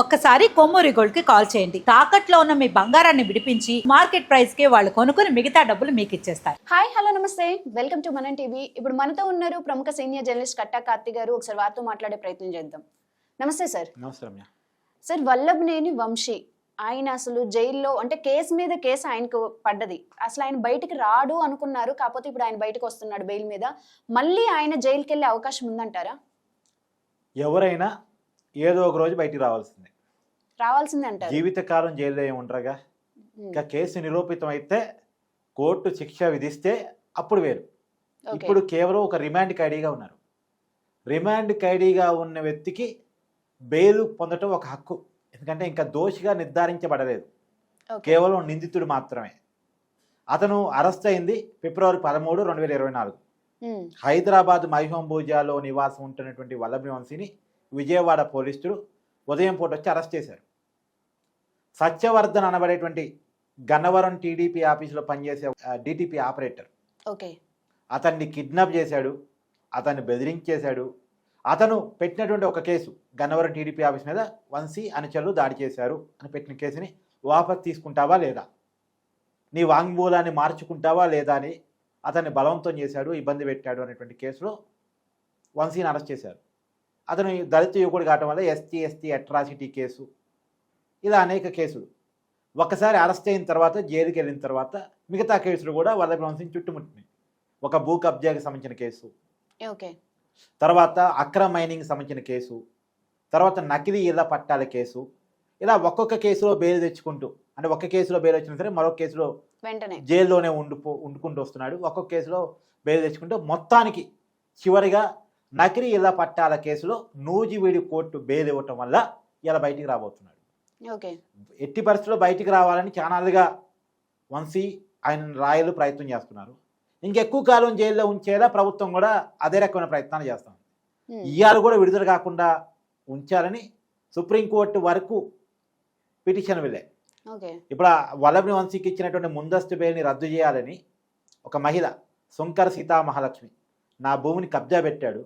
ఒక్కసారి కొమ్మూరి గోల్డ్కి కాల్ చేయండి. తాకట్లో ఉన్న మీ బంగారాన్ని విడిపించి మార్కెట్ ప్రైస్కి వాళ్ళు కొనుక్కుని మిగతా డబ్బులు మీకు ఇచ్చేస్తారు. Hi hello namaste. Welcome to Manam TV. ఇప్పుడు మనతో ఉన్నారు ప్రముఖ సీనియర్ జర్నలిస్ట్ కట్టా కార్తి గారు. ఒకసారి వారితో మాట్లాడే ప్రయత్నం చేద్దాం. నమస్తే సార్. నమస్తే రమ్య. సార్ వల్లభనేని వంశీ ఆయన అసలు జైల్లో అంటే కేసు మీద కేసు ఆయనకు పడ్డది. అసలు ఆయన బయటికి రాడు అనుకున్నారు కాకపోతే ఇప్పుడు ఆయన బయటకు వస్తున్నాడు బెయిల్ మీద. మళ్ళీ ఆయన జైలుకి వెళ్ళే అవకాశం ఉందంటారా? ఎవరైనా ఏదో ఒక రోజు బయటికి రావాల్సిందే. రావాల్సిందే అంటారు. జీవితకాలం జైల్లో ఏమి ఉండరుగా ఇంకా కేసు నిరూపితం అయితే కోర్టు శిక్ష విధిస్తే అప్పుడు వేరు. ఇప్పుడు కేవలం ఒక రిమాండ్ ఖైడీగా ఉన్నారు. రిమాండ్ ఖైడీగా ఉన్న వ్యక్తికి బెయిల్ పొందటం ఒక హక్కు. ఎందుకంటే ఇంకా దోషిగా నిర్ధారించబడలేదు. కేవలం నిందితుడు మాత్రమే. అతను అరెస్ట్ అయింది ఫిబ్రవరి పదమూడు రెండు వేల ఇరవై నాలుగు. హైదరాబాద్ మైహంబూజాలో నివాసం ఉంటున్నటువంటి వల్లభి వంశీని విజయవాడ పోలీసులు ఉదయం పూట వచ్చి అరెస్ట్ చేశారు. సత్యవర్ధన్ అనబడేటువంటి గన్నవరం టీడీపీ ఆఫీసులో పనిచేసే డిటిపి ఆపరేటర్. ఓకే. అతన్ని కిడ్నాప్ చేశాడు అతన్ని బెదిరించేశాడు. అతను పెట్టినటువంటి ఒక కేసు గన్నవరం టీడీపీ ఆఫీస్ మీద వంశీ అనుచరులు దాడి చేశారు అని పెట్టిన కేసుని వాపస్ తీసుకుంటావా లేదా? నీ వాంగ్మూలాన్ని మార్చుకుంటావా లేదా అని అతన్ని బలవంతం చేశాడు ఇబ్బంది పెట్టాడు అనేటువంటి కేసులో వంశీని అరెస్ట్ చేశారు. అతను దళిత యువకుడు కావటం వల్ల ఎస్టీ ఎస్టీ అట్రాసిటీ కేసు. ఇలా అనేక కేసులు. ఒక్కసారి అరెస్ట్ అయిన తర్వాత జైలుకి వెళ్ళిన తర్వాత మిగతా కేసులు కూడా వల్లభ వంశీని చుట్టుముట్టినాయి ఒక భూ కబ్జాకి సంబంధించిన కేసు. ఓకే. తర్వాత అక్రమ మైనింగ్ సంబంధించిన కేసు. తర్వాత నకిలీ ఇళ్ళ పట్టాల కేసు. ఇలా ఒక్కొక్క కేసులో బెయిల్ తెచ్చుకుంటూ అంటే ఒక్క కేసులో బెయిల్ వచ్చినా సరే మరొక కేసులో వెంటనే. జైల్లోనే ఉండిపో ఉండుకుంటూ వస్తున్నాడు. ఒక్కొక్క కేసులో బెయిల్ తెచ్చుకుంటూ మొత్తానికి చివరిగా నకిలీ ఇళ్ళ పట్టాల కేసులో నూజివీడి కోర్టు బెయిల్ ఇవ్వటం వల్ల ఇలా బయటికి రాబోతున్నాడు. ఎట్టి పరిస్థితుల్లో బయటికి రావాలని చానాలుగా వంశీ ఆయన రాయలు ప్రయత్నం చేస్తున్నారు. ఇంకెక్కువ కాలం జైల్లో ఉంచేలా ప్రభుత్వం కూడా అదే రకమైన ప్రయత్నాలు చేస్తాం ఇవాళ కూడా విడుదల కాకుండా ఉంచాలని సుప్రీంకోర్టు వరకు పిటిషన్ వెళ్ళాయి ఓకే. ఇప్పుడు వల్లభని వంశీకి ఇచ్చినటువంటి ముందస్తు బెయిల్ని రద్దు చేయాలని ఒక మహిళ శంకర సీతామహాలక్ష్మి నా భూమిని కబ్జా పెట్టాడు.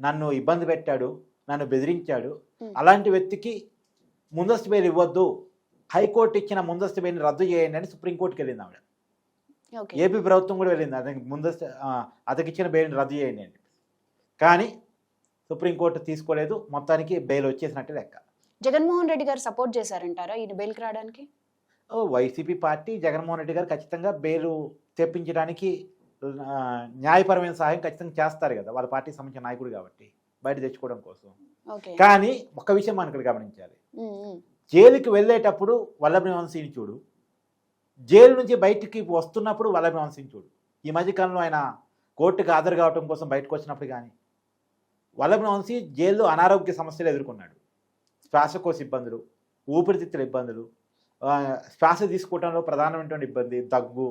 నన్ను ఇబ్బంది పెట్టాడు నన్ను బెదిరించాడు. అలాంటి వ్యక్తికి ముందస్తు బెయిల్ ఇవ్వద్దు. హైకోర్టు ఇచ్చిన ముందస్తు బెయిల్ని రద్దు చేయండి అని సుప్రీంకోర్టుకి వెళ్ళింది ఆవిడ. ఏపీ ప్రభుత్వం కూడా వెళ్ళింది అతనికి ముందస్తు అతనికి ఇచ్చిన బెయిల్ని రద్దు చేయండి అని. కానీ సుప్రీంకోర్టు తీసుకోలేదు మొత్తానికి బెయిల్ వచ్చేసినట్టే లెక్క. జగన్మోహన్ రెడ్డి గారు సపోర్ట్ చేశారంటారా ఈయన బెయిల్కి రావడానికి? ఓ, వైసీపీ పార్టీ జగన్మోహన్ రెడ్డి గారు ఖచ్చితంగా బెయిల్ తెప్పించడానికి న్యాయపరమైన సహాయం ఖచ్చితంగా చేస్తారు కదా. వాళ్ళ పార్టీకి సంబంధించిన నాయకుడు కాబట్టి బయట తెచ్చుకోవడం కోసం. కానీ ఒక విషయం మనం ఇక్కడ గమనించాలి. జైలుకి వెళ్ళేటప్పుడు వల్లభ వంశీని చూడు. జైలు నుంచి బయటికి వస్తున్నప్పుడు వల్లభ వంశీని చూడు. ఈ మధ్యకాలంలో ఆయన కోర్టుకు హాజరు కావడం కోసం బయటకు వచ్చినప్పుడు కానీ వల్లభ వంశీ జైల్లో అనారోగ్య సమస్యలు ఎదుర్కొన్నాడు. శ్వాసకోశ ఇబ్బందులు ఊపిరితిత్తుల ఇబ్బందులు శ్వాస తీసుకోవడంలో ప్రధానమైనటువంటి ఇబ్బంది దగ్గు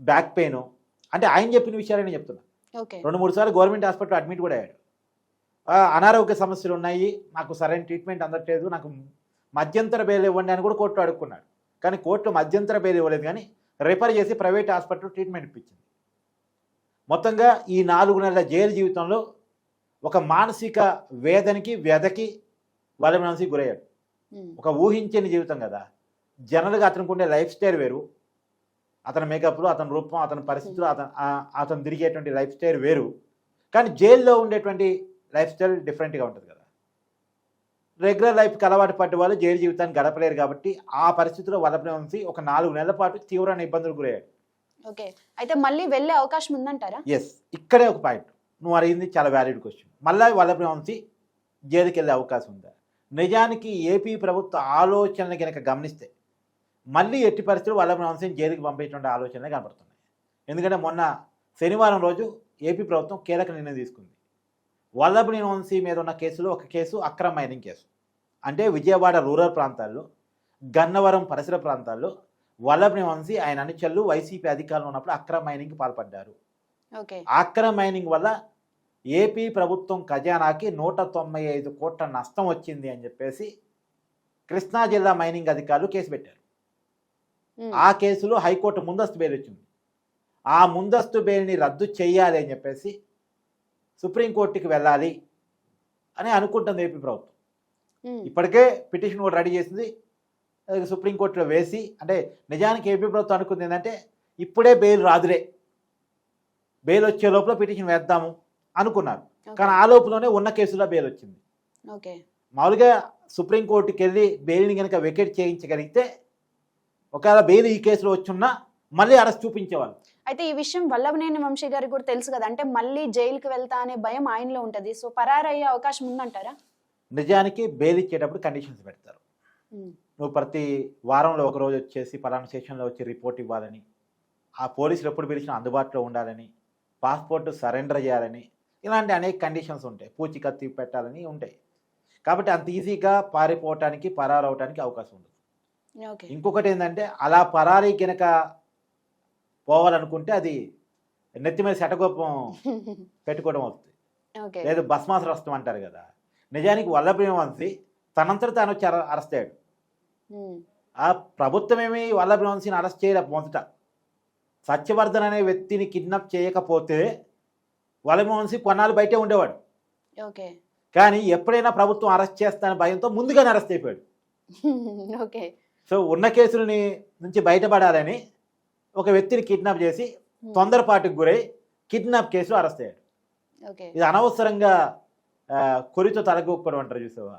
బ్యాక్ పెయిన్ అంటే ఆయన చెప్పిన విషయాలు నేను చెప్తున్నా రెండు మూడు సార్లు గవర్నమెంట్ హాస్పిటల్ అడ్మిట్ కూడా అయ్యాడు. అనారోగ్య సమస్యలు ఉన్నాయి. నాకు సరైన ట్రీట్మెంట్ అందట్లేదు. నాకు మధ్యంతర బెయిల్ ఇవ్వండి అని కూడా కోర్టు అడుక్కున్నాడు. కానీ కోర్టు మధ్యంతర బెయిల్ ఇవ్వలేదు. కానీ రిఫర్ చేసి ప్రైవేట్ హాస్పిటల్ ట్రీట్మెంట్ ఇప్పించింది. మొత్తంగా ఈ నాలుగు నెలల జైలు జీవితంలో ఒక మానసిక వేదనకి వ్యధకి వాళ్ళ మనసుకి గురయ్యాడు. ఒక ఊహించని జీవితం కదా. జనరల్గా అతనికి ఉండే లైఫ్ స్టైల్ వేరు. అతని మేకప్లో అతని రూపం అతని పరిస్థితులు అతను ఆ- అతను తిరిగేటువంటి లైఫ్ స్టైల్ వేరు. కానీ జైల్లో ఉండేటువంటి లైఫ్ స్టైల్ డిఫరెంట్గా ఉంటుంది కదా. రెగ్యులర్ లైఫ్కి అలవాటు పడ్డ వాళ్ళు జైలు జీవితాన్ని గడపలేరు కాబట్టి ఆ పరిస్థితిలో వలపని వంశీ ఒక నాలుగు నెలల పాటు తీవ్రమైన ఇబ్బందులు గురయ్యాడు ఓకే. అయితే మళ్ళీ వెళ్ళే అవకాశం ఉందంటారా? ఎస్ ఇక్కడే ఒక పాయింట్. నువ్వు అడిగింది చాలా వ్యాలిడ్ క్వశ్చన్ మళ్ళీ వల్లభ వంశీ జైలుకి వెళ్ళే అవకాశం ఉందా? నిజానికి ఏపీ ప్రభుత్వ ఆలోచనలు కనుక గమనిస్తే మళ్ళీ ఎట్టి పరిస్థితులు వల్లభ వంశీని జైలుకి పంపించేటువంటి ఆలోచనలే కనపడుతున్నాయి ఎందుకంటే మొన్న శనివారం రోజు ఏపీ ప్రభుత్వం కీలక నిర్ణయం తీసుకుంది. వల్లభని వంశీ మీద ఉన్న కేసులో ఒక కేసు అక్రమ మైనింగ్ కేసు. అంటే విజయవాడ రూరల్ ప్రాంతాల్లో గన్నవరం పరిసర ప్రాంతాల్లో వల్లభని వంశీ ఆయన అనుచరులు వైసీపీ అధికారంలో ఉన్నప్పుడు అక్రమ మైనింగ్కి పాల్పడ్డారు. అక్రమ మైనింగ్ వల్ల ఏపీ ప్రభుత్వం ఖజానాకి నూట తొంభై ఐదు కోట్ల నష్టం వచ్చింది అని చెప్పేసి కృష్ణా జిల్లా మైనింగ్ అధికారులు కేసు పెట్టారు. ఆ కేసులో హైకోర్టు ముందస్తు బెయిల్ వచ్చింది ఆ ముందస్తు బెయిల్ని రద్దు చేయాలి అని చెప్పేసి సుప్రీంకోర్టుకి వెళ్ళాలి అని అనుకుంటుంది ఏపీ ప్రభుత్వం. ఇప్పటికే పిటిషన్ కూడా రెడీ చేసింది. సుప్రీంకోర్టులో వేసి అంటే నిజానికి ఏపీ ప్రభుత్వం అనుకుంది ఏంటంటే ఇప్పుడే బెయిల్ రాదులే. బెయిల్ వచ్చే లోపల పిటిషన్ వేద్దాము అనుకున్నారు. కానీ ఆ లోపలనే ఉన్న కేసులో బెయిల్ వచ్చింది. ఓకే. మామూలుగా సుప్రీంకోర్టుకి వెళ్ళి బెయిల్ని కనుక వెకేట్ చేయించగలిగితే ఒకవేళ బెయిల్ ఈ కేసులో వచ్చున్నా మళ్ళీ అరెస్ట్ చూపించేవాళ్ళు. అయితే ఈ విషయం వల్లభనేని వంశీ గారికి కూడా తెలుసు కదా అంటే మళ్ళీ జైలుకి వెళ్తా అనే భయం ఆయనలో ఉంటది. సో పరారయ్యే అవకాశం ఉందంటారా? నిజానికి బెయిల్ ఇచ్చేటప్పుడు కండిషన్స్ పెడతారు. నువ్వు ప్రతి వారంలో ఒక రోజు వచ్చేసి పలానా సెషన్లో వచ్చి రిపోర్ట్ ఇవ్వాలని ఆ పోలీసులు ఎప్పుడు పిలిచినా అందుబాటులో ఉండాలని పాస్పోర్ట్ సరెండర్ చేయాలని ఇలాంటి అనేక కండిషన్స్ ఉంటాయి. పూచికత్తి పెట్టాలని ఉంటాయి. కాబట్టి అంత ఈజీగా పారిపోవటానికి పరారవటానికి అవకాశం ఉండదు. ఓకే ఇంకొకటి ఏంటంటే అలా పరారీ కనుక పోవాలనుకుంటే అది నెత్తి మీద శటగోపం పెట్టుకోవడం అవుతుంది. లేదు భస్మాసురస్తం అంటారు కదా. నిజానికి వల్లభ్యం వంశీ తనంతట తాను వచ్చి అర- అరెస్ట్ అయ్యాడు. ఆ ప్రభుత్వమేమి వల్లభ్యం వంశీని అరెస్ట్ చేయలే మొదట. సత్యవర్ధన్ అనే వ్యక్తిని కిడ్నాప్ చేయకపోతే వల్లభ్యం వంశీ కొన్నాళ్ళు బయటే ఉండేవాడు. ఓకే. కానీ ఎప్పుడైనా ప్రభుత్వం అరెస్ట్ చేస్తాన భయంతో ముందుగానే అరెస్ట్ అయిపోయాడు. ఓకే. సో ఉన్న కేసులని నుంచి బయటపడాలని ఒక వ్యక్తిని కిడ్నాప్ చేసి ఉమ్, తొందరపాటుకు గురై కిడ్నాప్ కేసులో అరెస్ట్ అయ్యాడు. ఇది అనవసరంగా కొరితో తలగొక్కడం అంటారు చూసావా.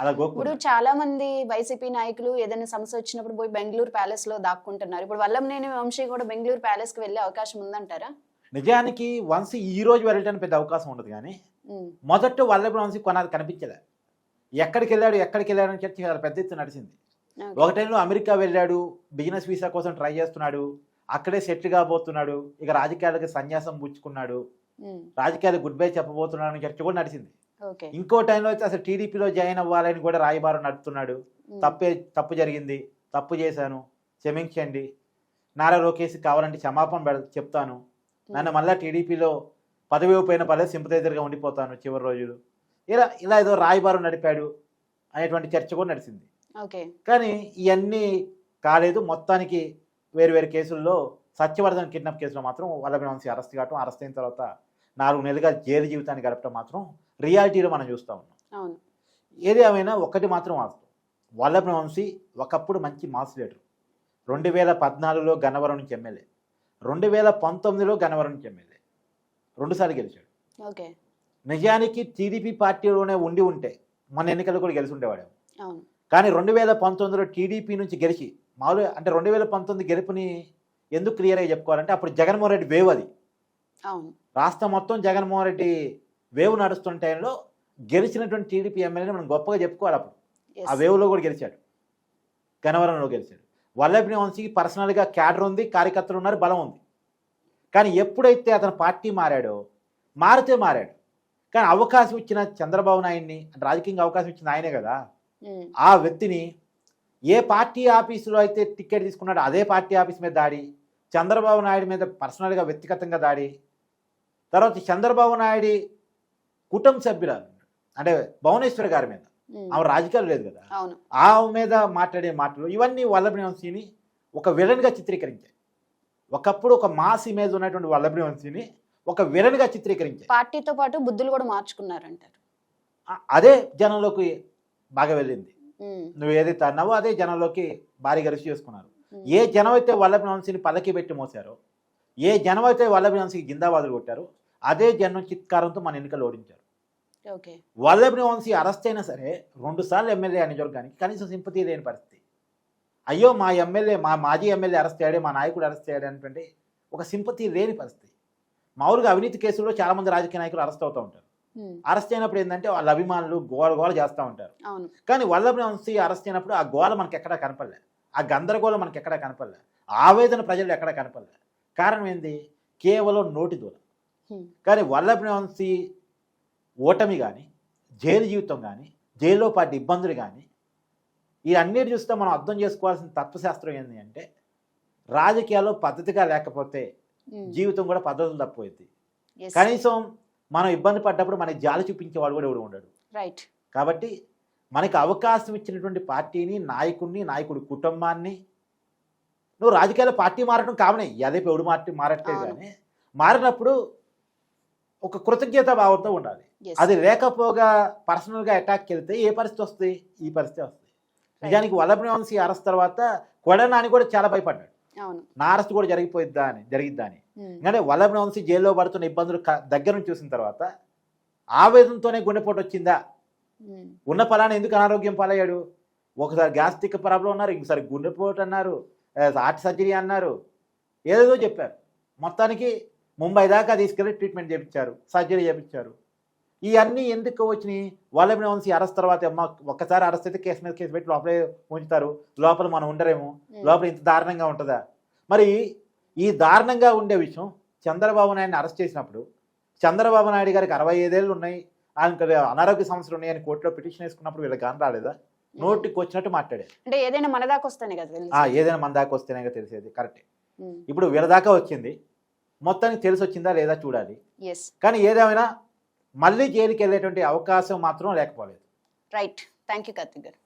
అలా ఇప్పుడు చాలా మంది వైసీపీ నాయకులు ఏదైనా సమస్య వచ్చినప్పుడు పోయి బెంగళూరు ప్యాలెస్లో దాక్కుంటున్నారు. ఇప్పుడు వల్లంనేని వంశీ కూడా బెంగళూరు ప్యాలెస్కి వెళ్ళే అవకాశం ఉందంటారా? నిజానికి వంశీ ఈ రోజు వెళ్ళడానికి పెద్ద అవకాశం ఉండదు కానీ ఉమ్, మొదట వల్లభ వంశీ కొనాలి కనిపించలే. ఎక్కడికి వెళ్ళాడు ఎక్కడికి వెళ్ళాడు అని చర్చ చాలా పెద్ద ఎత్తున నడిచింది. ఒక టైంలో అమెరికా వెళ్ళాడు బిజినెస్ వీసా కోసం ట్రై చేస్తున్నాడు అక్కడే సెటిల్ కాబోతున్నాడు ఇక రాజకీయాలకి సన్యాసం పుచ్చుకున్నాడు. ఉమ్, రాజకీయాలకు గుడ్ బై చెప్పబోతున్నాడు అని చర్చ కూడా నడిచింది. ఇంకో టైంలో అయితే అసలు టీడీపీలో జాయిన్ అవ్వాలని కూడా రాయబారం నడుపుతున్నాడు. ఉమ్, తప్పే తప్పు జరిగింది తప్పు చేశాను క్షమించండి. నారా లోకేష్ కావాలంటే క్షమాపణ పెడ- చెప్తాను. నన్ను మళ్ళీ టీడీపీలో పదవి పోయిన పర్లేదు సింపతైజర్గా ఉండిపోతాను చివరి రోజులు. ఇలా ఇలా ఏదో రాయబారం నడిపాడు అనేటువంటి చర్చ కూడా నడిచింది. కానీ ఇవన్నీ కాలేదు. మొత్తానికి వేరు వేరు కేసుల్లో సత్యవర్ధన్ కిడ్నాప్ కేసులో మాత్రం వల్లభ వంశీ అరెస్ట్ కావటం అరెస్ట్ అయిన తర్వాత నాలుగు నెలలుగా జైలు జీవితాన్ని గడపడం మాత్రం రియాలిటీలో మనం చూస్తూ ఉన్నాం. ఏది ఏమైనా ఒకటి మాత్రం వాస్తవం. వల్లభ వంశీ ఒకప్పుడు మంచి మాస్ లీడర్. రెండు వేల పద్నాలుగులో గన్నవరం నుంచి ఎమ్మెల్యే. రెండు వేల పంతొమ్మిదిలో గన్నవరం నుంచి ఎమ్మెల్యే రెండుసార్లు గెలిచాడు. ఓకే. నిజానికి టీడీపీ పార్టీలోనే ఉండి ఉంటే మన ఎన్నికలు కూడా గెలిచి ఉండేవాడు కానీ రెండు వేల పంతొమ్మిదిలో టీడీపీ నుంచి గెలిచి మామూలుగా అంటే రెండు వేల పంతొమ్మిది గెలుపుని ఎందుకు క్లియర్గా చెప్పుకోవాలంటే అప్పుడు జగన్మోహన్ రెడ్డి వేవ్ అది. రాష్ట్రం మొత్తం జగన్మోహన్ రెడ్డి వేవ్ నడుస్తున్న టైంలో గెలిచినటువంటి టీడీపీ ఎమ్మెల్యేని మనం గొప్పగా చెప్పుకోవాలి అప్పుడు. ఆ వేవ్లో కూడా గెలిచాడు. గన్నవరంలో గెలిచాడు. వల్లభ్ని వంశీకి పర్సనల్గా క్యాడర్ ఉంది కార్యకర్తలు ఉన్నారు బలం ఉంది. కానీ ఎప్పుడైతే అతను పార్టీ మారాడో మారితే మారాడు. కానీ అవకాశం ఇచ్చిన చంద్రబాబు నాయుడిని అంటే రాజకీయంగా అవకాశం ఇచ్చిన ఆయనే కదా. ఆ వ్యక్తిని ఏ పార్టీ ఆఫీసులో అయితే టికెట్ తీసుకున్నాడో అదే పార్టీ ఆఫీస్ మీద దాడి చంద్రబాబు నాయుడు మీద పర్సనల్గా వ్యక్తిగతంగా దాడి తర్వాత చంద్రబాబు నాయుడి కుటుంబ సభ్యురాలు అంటే భువనేశ్వర్ గారి మీద. ఆమె రాజకీయాలు లేదు కదా. ఆమె మీద మాట్లాడే మాటలు ఇవన్నీ వల్లభని వంశీని ఒక విలన్గా చిత్రీకరించాయి. ఒకప్పుడు ఒక మాస్ ఇమేజ్ ఉన్నటువంటి వల్లభని వంశీని ఒక విలన్గా చిత్రీకరించాయి. పార్టీతో పాటు బుద్ధులు కూడా మార్చుకున్నారంటారు. అదే జనంలోకి బాగా వెళ్ళింది. నువ్వు ఏదైతే అన్నావో అదే జనంలోకి భారీగా రిసీవ్ చేసుకున్నారు. ఏ జనం అయితే వల్లభి వంశీని పల్లకి పెట్టి మోసారో ఏ జనం అయితే వల్లభి వంశీకి జిందాబాదులు కొట్టారో అదే జనం చిత్కారంతో మన ఎన్నికలు ఓడించారు. ఓకే. వల్లభి వంశీ అరెస్ట్ అయినా సరే రెండు సార్లు ఎమ్మెల్యే అనే నియోజకవర్గానికి కనీసం సింపతి లేని పరిస్థితి. అయ్యో మా ఎమ్మెల్యే మా మాజీ ఎమ్మెల్యే అరెస్ట్ అయ్యాడే మా నాయకుడు అరెస్ట్ అయ్యాడు అనేటువంటి ఒక సింపతి లేని పరిస్థితి. మామూలుగా అవినీతి కేసుల్లో చాలామంది రాజకీయ నాయకులు అరెస్ట్ అవుతూ ఉంటారు. అరెస్ట్ అయినప్పుడు ఏంటంటే వాళ్ళ అభిమానులు గోల గోల చేస్తూ ఉంటారు. కానీ వంశీ అరెస్ట్ అయినప్పుడు ఆ గోల మనకి ఎక్కడా కనపడలే. ఆ గందరగోళం మనకి ఎక్కడా కనపడలే. ఆవేదన ప్రజలు ఎక్కడా కనపడలే. కారణం ఏంది? కేవలం నోటి దూరం. కానీ వంశీ ఓటమి కానీ జైలు జీవితం కానీ జైల్లో పాటు ఇబ్బందులు కానీ ఈ అన్నిటి చూస్తే మనం అర్థం చేసుకోవాల్సిన తత్వశాస్త్రం ఏంటి అంటే రాజకీయాల్లో పద్ధతిగా లేకపోతే జీవితం కూడా పద్ధతులు తప్పిపోయింది. కనీసం మనం ఇబ్బంది పడ్డప్పుడు మనకి జాలి చూపించేవాడు కూడా ఎవడు ఉండడు. రైట్ కాబట్టి మనకి అవకాశం ఇచ్చినటువంటి పార్టీని నాయకుడిని నాయకుడి కుటుంబాన్ని నువ్వు రాజకీయాల పార్టీ మారడం కామనే. అదే ఎవడు పార్టీ మారట్లేదు. కానీ మారినప్పుడు ఒక కృతజ్ఞత భావంతో ఉండాలి. అది లేకపోగా పర్సనల్గా అటాక్ వెళ్తే ఏ పరిస్థితి వస్తుంది? ఈ పరిస్థితి వస్తుంది. నిజానికి వల్లభ వంశీ అరెస్ట్ తర్వాత కొడనాని కూడా చాలా భయపడ్డాడు. నా అరెస్ట్ కూడా జరిగిపోయిద్దా అని జరిగిద్దా అని. ఎందుకంటే వల్లభ వంశీ జైల్లో పడుతున్న ఇబ్బందులు దగ్గర నుంచి చూసిన తర్వాత ఆవేదనతోనే గుండెపోటు వచ్చిందా. ఉన్న ఫలానా ఎందుకు అనారోగ్యం పాలయ్యాడు? ఒకసారి గ్యాస్ట్రిక్ ప్రాబ్లం అన్నారు ఇంకోసారి గుండెపోటు అన్నారు హార్ట్ సర్జరీ అన్నారు. ఏదేదో చెప్పారు. మొత్తానికి ముంబై దాకా తీసుకెళ్ళి ట్రీట్మెంట్ చేయించారు సర్జరీ చేయించారు ఇవన్నీ ఎందుకు వచ్చినాయి? వల్లభ వంశీ అరెస్ట్ తర్వాత అమ్మ ఒక్కసారి అరెస్ట్ అయితే కేసు మీద కేసు పెట్టి లోపలే ఉంచుతారు. లోపల మనం ఉండరేమో. లోపల ఇంత దారుణంగా ఉంటుందా? మరి ఈ దారుణంగా ఉండే విషయం చంద్రబాబు నాయుడిని అరెస్ట్ చేసినప్పుడు చంద్రబాబు నాయుడు గారికి అరవై ఐదేళ్ళు ఉన్నాయి. ఆయనకు అనారోగ్య సమస్యలు ఉన్నాయని కోర్టులో పిటిషన్ వేసుకున్నప్పుడు వీళ్ళకి గాని రాలేదా? నోటికి వచ్చినట్టు మాట్లాడారు. అంటే ఏదైనా మన దాకా వస్తానే కదా ఏదైనా మన దాకా వస్తేనే తెలిసేది. కరెక్టే. ఇప్పుడు వీళ్ళ దాకా వచ్చింది. మొత్తానికి తెలిసి వచ్చిందా లేదా చూడాలి. కానీ ఏదేమైనా మళ్ళీ జైలుకి వెళ్ళేటువంటి అవకాశం మాత్రం లేకపోలేదు. రైట్ థ్యాంక్ యూ కార్తిక్ గారు.